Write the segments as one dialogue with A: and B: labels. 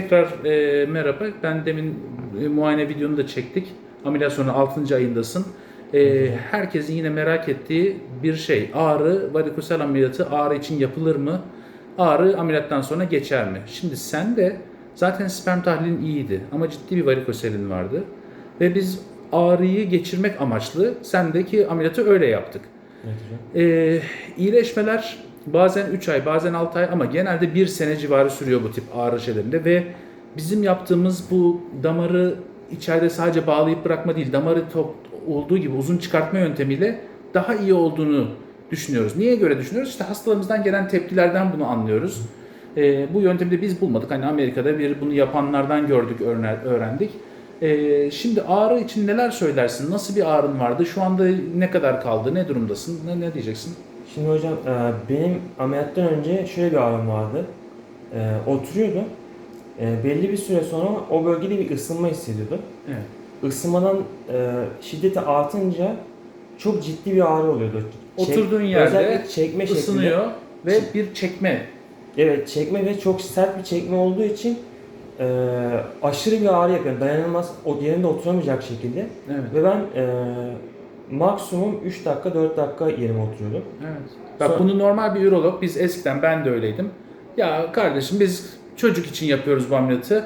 A: tekrar e, merhaba. Ben demin e, muayene videonu da çektik. Ameliyat sonra 6. ayındasın. E, herkesin yine merak ettiği bir şey. Ağrı, varikosel ameliyatı ağrı için yapılır mı? Ağrı ameliyattan sonra geçer mi? Şimdi sen de zaten sperm tahlilin iyiydi ama ciddi bir varikoselin vardı. Ve biz ağrıyı geçirmek amaçlı sendeki ameliyatı öyle yaptık.
B: Evet hocam.
A: Ee, iyileşmeler bazen 3 ay, bazen 6 ay ama genelde 1 sene civarı sürüyor bu tip ağrı şeylerinde ve bizim yaptığımız bu damarı içeride sadece bağlayıp bırakma değil, damarı top, olduğu gibi uzun çıkartma yöntemiyle daha iyi olduğunu düşünüyoruz. Niye göre düşünüyoruz? İşte hastalarımızdan gelen tepkilerden bunu anlıyoruz. Ee, bu yöntemi de biz bulmadık. Hani Amerika'da bir bunu yapanlardan gördük, öğren- öğrendik. Ee, şimdi ağrı için neler söylersin? Nasıl bir ağrın vardı? Şu anda ne kadar kaldı? Ne durumdasın? Ne, ne diyeceksin?
B: Şimdi hocam e, benim ameliyattan önce şöyle bir ağrım vardı. E, oturuyordum. E, belli bir süre sonra o bölgede bir ısınma hissediyordum.
A: Evet.
B: Isınmadan şiddeti artınca çok ciddi bir ağrı oluyordu. Çek-
A: Oturduğun yerde
B: çekme şeklinde.
A: ısınıyor ve bir çekme.
B: Evet çekme ve çok sert bir çekme olduğu için e, aşırı bir ağrı yapıyor. Dayanılmaz, o yerinde oturamayacak şekilde.
A: Evet.
B: Ve ben e, maksimum 3 dakika 4 dakika yerime oturuyordum.
A: Evet. Bak
B: Sonra-
A: bunu normal bir ürolog biz eskiden ben de öyleydim. Ya kardeşim biz çocuk için yapıyoruz bu ameliyatı.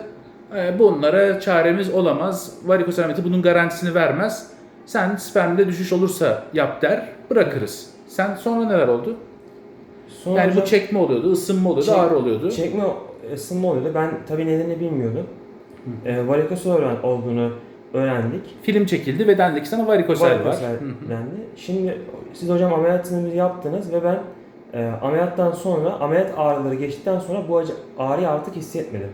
A: Ee, Bunlara çaremiz olamaz. Varikosel ameliyatı bunun garantisini vermez. Sen spermde düşüş olursa yap der, bırakırız. Sen sonra neler oldu?
B: Sonra
A: Yani bu çekme oluyordu, ısınma oluyordu,
B: Çek-
A: ağrı oluyordu.
B: Çekme ısınma oluyordu. Ben tabii nedenini bilmiyordum. E, varikosel öğren- olduğunu öğrendik.
A: Film çekildi ve dendi ki sana varikosel, var.
B: Dendi. Şimdi siz hocam ameliyatını yaptınız ve ben e, ameliyattan sonra ameliyat ağrıları geçtikten sonra bu acı, ağrıyı artık hissetmedim.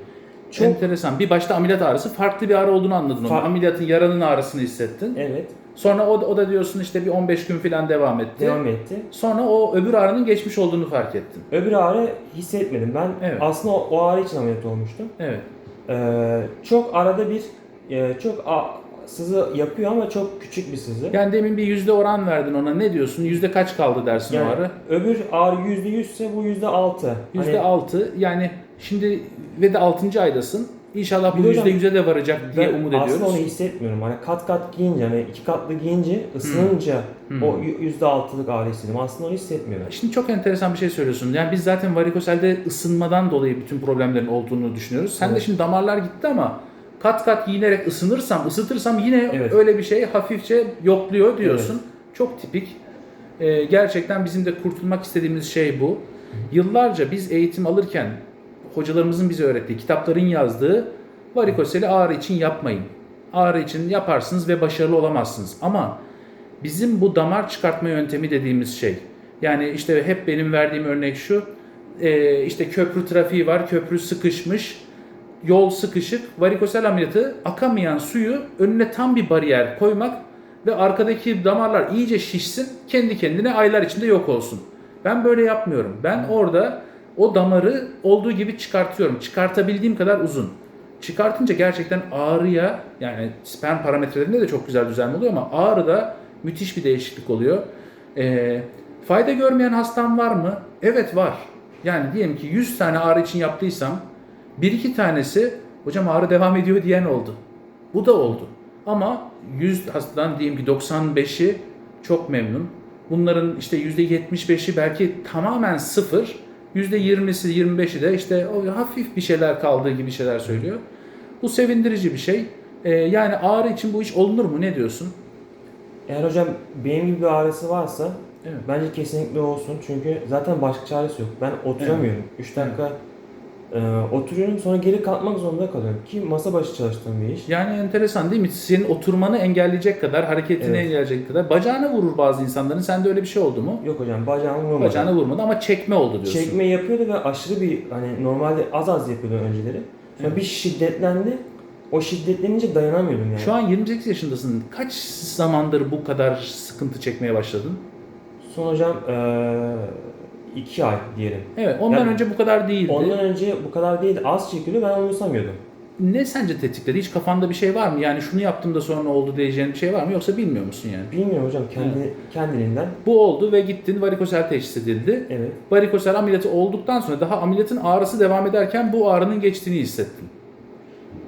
B: Çok
A: Enteresan. Bir başta ameliyat ağrısı farklı bir ağrı olduğunu anladın. onu.
B: Fa-
A: Ameliyatın yaranın ağrısını hissettin.
B: evet
A: Sonra o, o da diyorsun işte bir 15 gün falan devam etti.
B: devam etti.
A: Sonra o öbür ağrının geçmiş olduğunu fark ettin.
B: Öbür ağrı hissetmedim. Ben
A: Evet.
B: aslında o, o ağrı için ameliyat olmuştum.
A: Evet.
B: E, çok arada bir e, çok a- sızı yapıyor ama çok küçük bir sızı.
A: Yani demin bir yüzde oran verdin ona. Ne diyorsun? Yüzde kaç kaldı dersin o
B: Yani
A: ağrı?
B: öbür ağrı yüzde yüzse bu yüzde altı.
A: Yüzde
B: Hani
A: altı. Yani şimdi ve de altıncı aydasın. İnşallah bu
B: de
A: yüzde yüze de varacak diye umut
B: aslında
A: ediyoruz.
B: onu hissetmiyorum. Hani kat kat giyince hani iki katlı giyince ısınınca
A: Hmm.
B: o yü- yüzde altılık ağrı hissediyorum. Aslında onu hissetmiyorum.
A: Şimdi çok enteresan bir şey söylüyorsun. Yani biz zaten varikoselde ısınmadan dolayı bütün problemlerin olduğunu düşünüyoruz. Sen de
B: Evet.
A: şimdi damarlar gitti ama kat kat giyinerek ısınırsam, ısıtırsam yine
B: Evet.
A: öyle bir şey hafifçe yokluyor diyorsun. Çok tipik. Ee, gerçekten bizim de kurtulmak istediğimiz şey bu. Yıllarca biz eğitim alırken hocalarımızın bize öğrettiği, kitapların yazdığı varikoseli ağrı için yapmayın. Ağrı için yaparsınız ve başarılı olamazsınız. Ama bizim bu damar çıkartma yöntemi dediğimiz şey. Yani işte hep benim verdiğim örnek şu. e, işte köprü trafiği var, köprü sıkışmış, yol sıkışık. Varikosel ameliyatı akamayan suyu önüne tam bir bariyer koymak ve arkadaki damarlar iyice şişsin, kendi kendine aylar içinde yok olsun. Ben böyle yapmıyorum. Ben orada o damarı olduğu gibi çıkartıyorum. Çıkartabildiğim kadar uzun. Çıkartınca gerçekten ağrıya yani sperm parametrelerinde de çok güzel düzenli oluyor ama ağrıda müthiş bir değişiklik oluyor. Ee, fayda görmeyen hastam var mı? Evet var. Yani diyelim ki 100 tane ağrı için yaptıysam bir iki tanesi hocam ağrı devam ediyor diyen oldu. Bu da oldu. Ama 100 hastadan diyelim ki 95'i çok memnun. Bunların işte %75'i belki tamamen sıfır. %20'si 25'i de işte o hafif bir şeyler kaldığı gibi şeyler söylüyor. Bu sevindirici bir şey. Ee, yani ağrı için bu iş olunur mu? Ne diyorsun?
B: Eğer hocam benim gibi bir ağrısı varsa
A: Evet.
B: bence kesinlikle olsun. Çünkü zaten başka çaresi yok. Ben oturamıyorum. 3 dakika e, oturuyorum sonra geri kalkmak zorunda kalıyorum. Ki masa başı çalıştığım bir iş.
A: Yani enteresan değil mi? Senin oturmanı engelleyecek kadar, hareketini
B: Evet.
A: engelleyecek kadar. Bacağına vurur bazı insanların. Sende öyle bir şey oldu mu?
B: Yok hocam bacağımı vurmadı.
A: Bacağına vurmadı ama çekme oldu diyorsun.
B: Çekme yapıyordu ve aşırı bir hani normalde az az yapıyordu önceleri. Sonra bir şiddetlendi. O şiddetlenince dayanamıyordum yani.
A: Şu an 28 yaşındasın. Kaç zamandır bu kadar sıkıntı çekmeye başladın?
B: Son hocam eee iki ay diyelim.
A: Evet, ondan
B: Yani
A: önce bu kadar değildi.
B: Ondan önce bu kadar değildi. Az çekiliyor ben umursamıyordum.
A: Ne sence tetikledi? Hiç kafanda bir şey var mı? Yani şunu yaptım da sonra oldu diyeceğin bir şey var mı? Yoksa bilmiyor musun yani?
B: Bilmiyorum hocam kendi kendiliğinden.
A: Bu oldu ve gittin varikosel teşhis edildi.
B: Evet.
A: Varikosel ameliyatı olduktan sonra daha ameliyatın ağrısı devam ederken bu ağrının geçtiğini hissettin.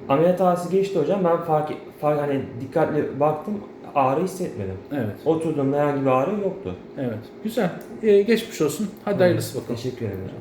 B: Ameliyat ağrısı geçti hocam. Ben fark, fark hani dikkatli baktım ağrı hissetmedim.
A: Evet.
B: Oturduğumda herhangi bir ağrı yoktu.
A: Evet. Güzel. Ee, geçmiş olsun. Hadi hayırlısı bakalım.
B: Teşekkür ederim.